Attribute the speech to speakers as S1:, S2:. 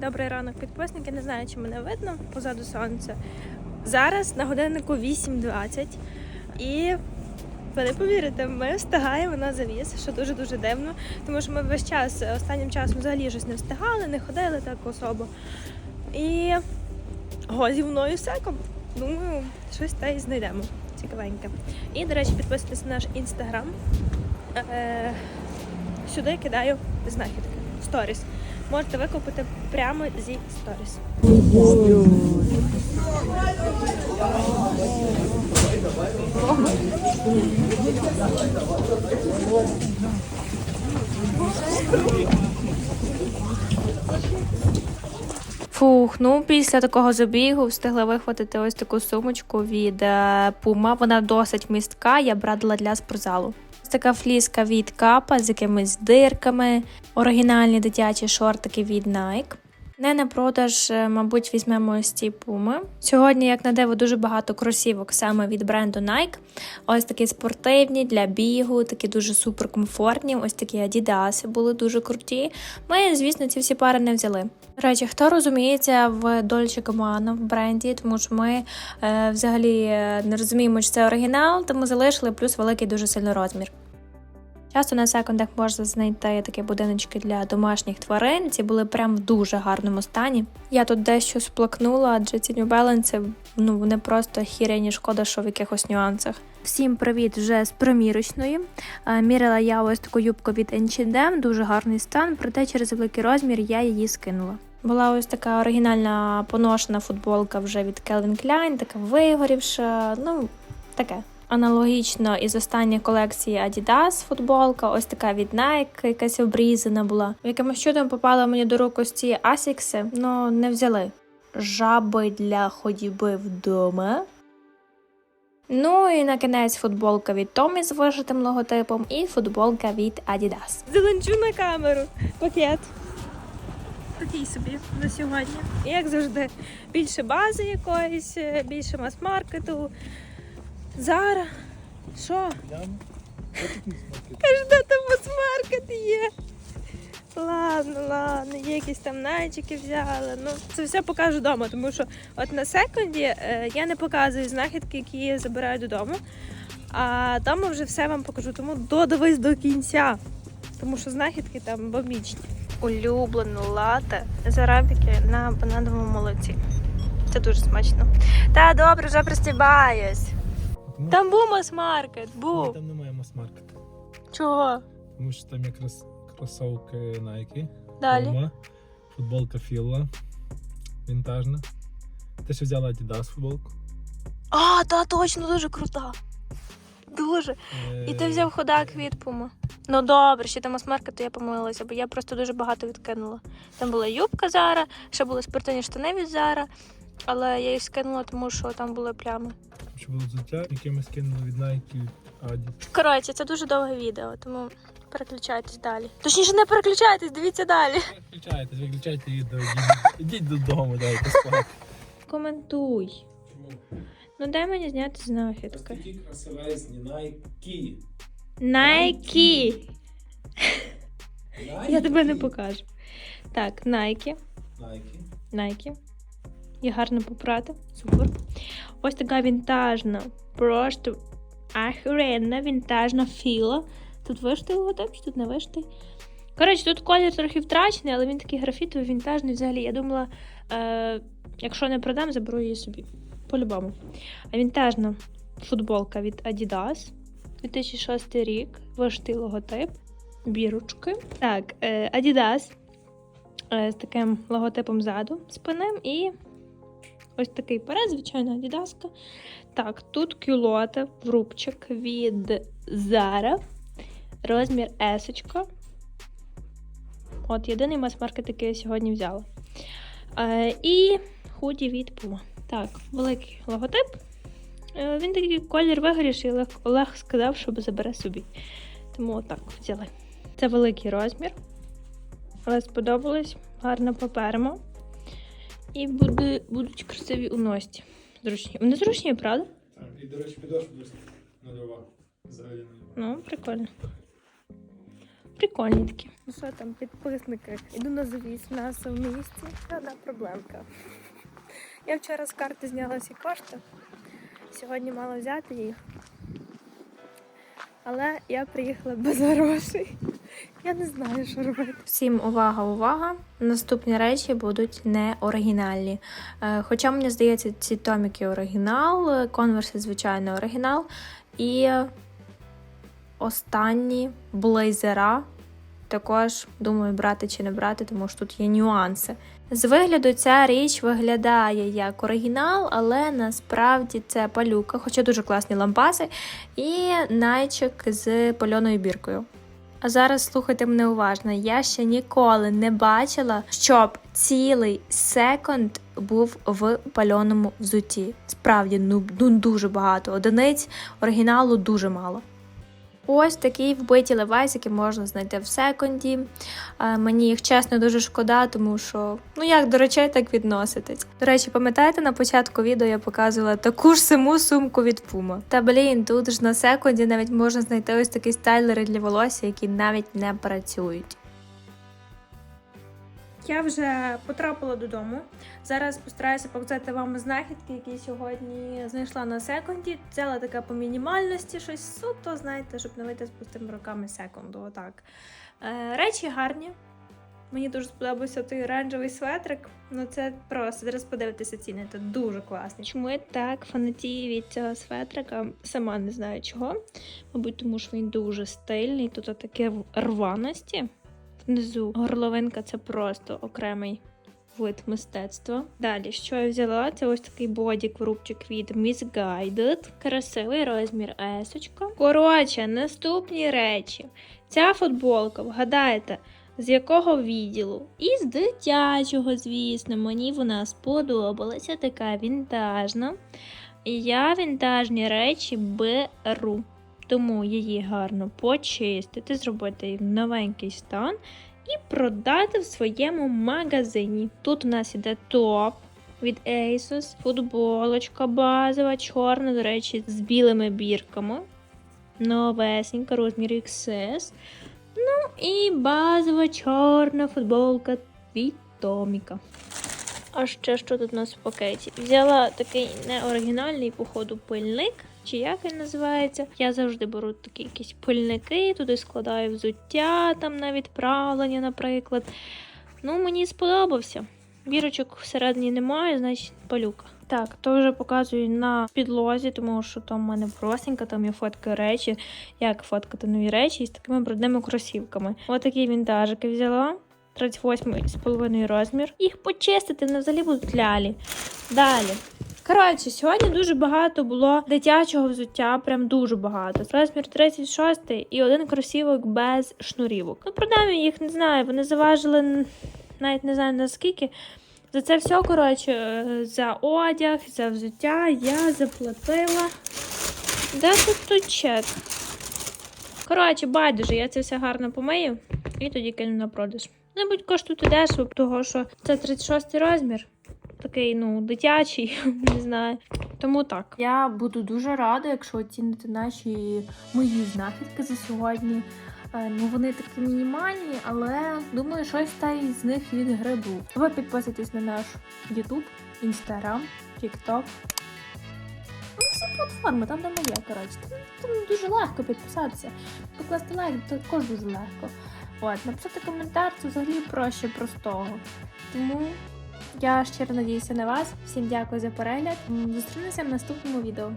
S1: Добрий ранок, підписники. Не знаю, чи мене видно позаду сонця. Зараз на годиннику 8.20 і ви не повірите, ми встигаємо на завіс, що дуже дуже дивно, тому що ми весь час останнім часом взагалі щось не встигали, не ходили так особо. І го зі мною секом. Думаю, щось та й знайдемо. Цікавеньке. І, до речі, підписуйтесь на наш інстаграм. Е, сюди кидаю знахідки. Сторіс. Можете викупити прямо зі сторіс. Фух, ну після такого забігу встигла вихватити ось таку сумочку від е, Puma. Вона досить містка, я брадила для спортзалу. Така фліска від капа з якимись дирками, оригінальні дитячі шортики від Nike. Не на продаж, е, мабуть, візьмемо ось ці пуми. Сьогодні, як на диво, дуже багато кросівок саме від бренду Nike. Ось такі спортивні для бігу, такі дуже суперкомфортні. Ось такі Adidas були дуже круті. Ми, звісно, ці всі пари не взяли. До речі, хто розуміється в Dolce Gabbana в бренді, тому що ми е, взагалі е, не розуміємо, чи це оригінал, тому залишили плюс великий дуже сильно розмір. Часто на секундах можна знайти такі будиночки для домашніх тварин. Ці були прям в дуже гарному стані. Я тут дещо сплакнула, адже ці New Balance, ну вони просто хірені, шкода, що в якихось нюансах. Всім привіт вже з примірочної. Е, Міряла я ось таку юбку від H&M, дуже гарний стан, проте через великий розмір я її скинула. Була ось така оригінальна поношена футболка вже від Calvin Klein, така вигорівша, ну таке. Аналогічно із останньої колекції Adidas футболка, ось така від Nike, якась обрізана була. Якимось чудом попала мені до рук ось ці Asics, але не взяли. Жаби для ходьби вдома. Ну і на кінець футболка від Tommy з вишитим логотипом і футболка від Adidas. Зеленчу на камеру. Пакет. Такий собі на сьогодні. Як завжди, більше бази якоїсь, більше мас-маркету. Зара. Що? Каже, де там мас-маркет є. Ладно, ладно, є якісь там найчики взяли. Ну, це все покажу вдома, тому що от на секунді е, я не показую знахідки, які я забираю додому. А там вже все вам покажу. Тому додивись до кінця. Тому що знахідки там бомбічні. Улюблену лате з арабіки на банановому молоці. Це дуже смачно. Та добре, вже пристібаюсь. Там був мас-маркет, був.
S2: там немає мас-маркету.
S1: Чого?
S2: Тому що там якраз кросовки Nike,
S1: Далі.
S2: Puma, футболка Fila, вінтажна. Ти ще взяла Adidas футболку.
S1: А, та точно дуже крута. Дуже. І ти
S2: Е,
S1: взяв ходак від Puma. Ну добре, ще там мас-маркету я помилилася, бо я просто дуже багато відкинула. Там була юбка Зара, ще були спортивні штани від Зара, але я їх скинула, тому що там були плями.
S2: Що було взуття, яке ми скинули від Nike, від Adi.
S1: Коротше, це дуже довге відео, тому переключайтесь далі. Точніше, не переключайтесь, дивіться далі.
S2: Виключайтесь, виключайте відео, ідіть, ідіть додому, дайте спати.
S1: Коментуй. Ну дай мені зняти знахідки.
S2: Такі красивезні Nike.
S1: Nike. Я тебе не покажу. Так, Nike.
S2: Nike.
S1: Nike. І гарно попрати. Супер. Ось така вінтажна. Просто охеренна вінтажна філа. Тут виштий логотип, чи тут не виштий. Коротше, тут колір трохи втрачений, але він такий графітовий, вінтажний взагалі. Я думала, е, якщо не продам, заберу її собі. По-любому. А вінтажна футболка від Adidas. 2006 рік. Виштий логотип. Бірочки. Так, е, Adidas е, з таким логотипом ззаду спинем і ось такий перед, звичайно, адідаска. Так, тут кюлоти, врубчик від Zara, розмір S. От єдиний мас-маркет, який я сьогодні взяла. Е, і худі від Puma. Так, великий логотип. Е, він такий колір вигоріший, Олег, Олег сказав, щоб забере собі. Тому отак взяли. Це великий розмір. Але сподобалось, гарно поперемо. І буде, будуть красиві у носі. Зручні. Вони зручні, правда?
S2: Так, і, до речі, підошва нульова. Взагалі нульова.
S1: Ну, прикольно. Прикольні такі. Ну що там, підписники? Іду на завіс, нас в місті. Одна проблемка. Я вчора з карти зняла всі кошти. Сьогодні мала взяти їх. Але я приїхала без грошей. Я не знаю, що робити. Всім увага, увага! Наступні речі будуть не оригінальні. Е, Хоча мені здається, ці томіки оригінал, конверси, звичайно, оригінал. І останні блейзера також думаю, брати чи не брати, тому що тут є нюанси. З вигляду ця річ виглядає як оригінал, але насправді це палюка, хоча дуже класні лампаси, і найчик з пальоною біркою. А зараз слухайте мене уважно. Я ще ніколи не бачила, щоб цілий секонд був в пальоному взутті. Справді, ну, ну дуже багато. Одиниць оригіналу дуже мало. Ось такі вбиті левайсики можна знайти в секонді. Е, Мені їх чесно дуже шкода, тому що ну як до речей так відноситись. До речі, пам'ятаєте, на початку відео я показувала таку ж саму сумку від Puma. Та блін, тут ж на секунді навіть можна знайти ось такі стайлери для волосся, які навіть не працюють. Я вже потрапила додому. Зараз постараюся показати вам знахідки, які сьогодні знайшла на секунді. Взяла така по мінімальності, щось суто, знаєте, щоб не вийти з пустими руками секунду. Отак. Е, речі гарні. Мені дуже сподобався той оранжевий светрик. Ну це просто зараз подивитися ціни. Це дуже класний. Чому я так фанатію від цього светрика? Сама не знаю чого. Мабуть, тому що він дуже стильний. Тут таке в рваності. Внизу горловинка це просто окремий вид мистецтва. Далі, що я взяла? Це ось такий бодік рубчик від Misguided. Красивий розмір есочка. Коротше, наступні речі. Ця футболка, вгадаєте, з якого відділу? Із дитячого, звісно, мені вона сподобалася, така вінтажна. І я вінтажні речі беру. Тому її гарно почистити, зробити її новенький стан і продати в своєму магазині. Тут у нас іде топ від Asos, футболочка базова, чорна, до речі, з білими бірками. Новесенька, розмір XS. Ну і базова чорна футболка від Томіка. А ще що тут у нас в пакеті? Взяла такий неоригінальний, походу, пильник. Чи як він називається? Я завжди беру такі якісь пильники, туди складаю взуття там на відправлення, наприклад. Ну, мені сподобався. Бірочок всередині немає, значить палюка. Так, то вже показую на підлозі, тому що там в мене простенька, там є фотки речі, як фоткати нові речі з такими брудними кросівками. Отакі вінтажики взяла. 38,5 розмір. Їх почистити не взагалі будуть лялі. Далі. Коротше, сьогодні дуже багато було дитячого взуття, прям дуже багато. Розмір 36 і один кросівок без шнурівок. Ну, я їх, не знаю, вони заважили навіть не знаю наскільки. За це все, коротше, е, за одяг, за взуття я заплатила. Де тут тут чек? Коротше, байдуже, я це все гарно помию і тоді кину на продаж. Небудь коштує дешево, того що це 36 розмір. Такий, ну, дитячий, не знаю. Тому так. Я буду дуже рада, якщо оціните наші мої знахідки за сьогодні. Е, Ну, вони такі мінімальні, але думаю, щось та й з них відгребу. Ви підписуйтесь на наш YouTube, Instagram, TikTok. Ну, всі платформи, там де моє, коротше. Там, там дуже легко підписатися. Покласти лайк також дуже легко. От, написати коментар це взагалі проще простого. Тому я щиро надіюся на вас. Всім дякую за перегляд. Зустрінемося в наступному відео.